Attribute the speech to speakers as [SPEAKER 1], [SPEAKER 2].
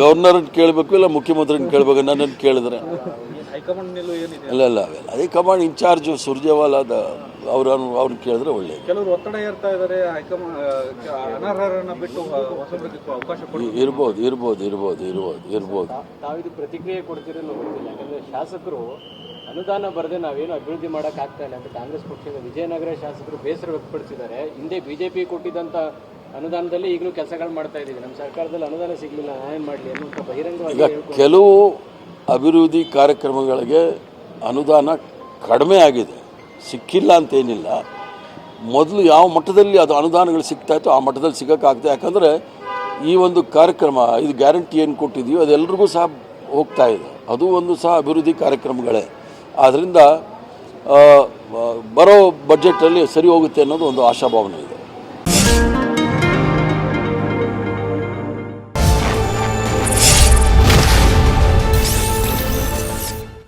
[SPEAKER 1] Governor ಕೇಳಬೇಕು ಇಲ್ಲ ಮುಖ್ಯಮಂತ್ರಿನ ಕೇಳಬೇಕು? ನನ್ನನ್ನು ಕೇಳಿದ್ರೆ. ಇಲ್ಲ ಇಲ್ಲ ಅವೆಲ್ಲ ಹೈಕಮಾಂಡ್ ಕಮಾಂಡ್ ಇನ್ಚಾರ್ಜ್ ಸುರ್ಜೇವಾಲಾದ ಅವ್ರ ಅವ್ರನ್ನ ಕೇಳಿದ್ರೆ ಒಳ್ಳೆ
[SPEAKER 2] ಕೆಲವರು ಒತ್ತಡ ಏರ್ತಾ ಇದ್ದಾರೆ ಹೈಕಮಾಂಡ್ ಅನರ್ಹರನ್ನ ಬಿಟ್ಟು ಹೊಸಬರಿಗೆ ಅವಕಾಶ ಕೊಡಿ
[SPEAKER 1] ಇರ್ಬೋದು ಇರ್ಬೋದು ಇರ್ಬೋದು ಇರ್ಬೋದು ಇರ್ಬೋದು.
[SPEAKER 3] ತಾವಿದು ಪ್ರತಿಕ್ರಿಯೆ ಕೊಡ್ತಿರಲ್ಲ ಯಾಕಂದ್ರೆ ಶಾಸಕರು ಅನುದಾನ ಬರದೆ ನಾವೇನು ಅಭಿವೃದ್ಧಿ ಮಾಡಕ್ ಆಗ್ತಾ ಇಲ್ಲ ಅಂತ ಕಾಂಗ್ರೆಸ್ ಪಕ್ಷದ ವಿಜಯನಗರ ಶಾಸಕರು ಬೇಸರ ವ್ಯಕ್ತಪಡಿಸಿದ್ದಾರೆ. ಹಿಂದೆ ಬಿಜೆಪಿ ಕೊಟ್ಟಿದ್ದಂತ ಅನುದಾನದಲ್ಲಿ ಈಗಲೂ ಕೆಲಸಗಳು ಮಾಡ್ತಾ ಇದ್ದೀವಿ. ನಮ್ಮ ಸರ್ಕಾರದಲ್ಲಿ ಅನುದಾನ ಸಿಗಲಿಲ್ಲ ನಾನೇನು ಮಾಡಲಿ ಅನ್ನುವಂಥ ಬಹಿರಂಗವಾಗಿ
[SPEAKER 1] ಈಗ ಕೆಲವು ಅಭಿವೃದ್ಧಿ ಕಾರ್ಯಕ್ರಮಗಳಿಗೆ ಅನುದಾನ ಕಡಿಮೆ ಆಗಿದೆ. ಸಿಕ್ಕಿಲ್ಲ ಅಂತೇನಿಲ್ಲ. ಮೊದಲು ಯಾವ ಮಟ್ಟದಲ್ಲಿ ಅದು ಅನುದಾನಗಳು ಸಿಗ್ತಾ ಇತ್ತು ಆ ಮಟ್ಟದಲ್ಲಿ ಸಿಗೋಕ್ಕಾಗ್ತದೆ ಯಾಕಂದರೆ ಈ ಒಂದು ಕಾರ್ಯಕ್ರಮ ಇದು ಗ್ಯಾರಂಟಿ ಏನು ಕೊಟ್ಟಿದೆಯೋ ಅದೆಲ್ಲರಿಗೂ ಸಹ ಹೋಗ್ತಾ ಇದೆ. ಅದು ಒಂದು ಸಹ ಅಭಿವೃದ್ಧಿ ಕಾರ್ಯಕ್ರಮಗಳೇ. ಆದ್ದರಿಂದ ಆ, ಬರೋ ಬಜೆಟಲ್ಲಿ ಸರಿ ಹೋಗುತ್ತೆ ಅನ್ನೋದು ಒಂದು ಆಶಾಭಾವನೆ ಇದೆ.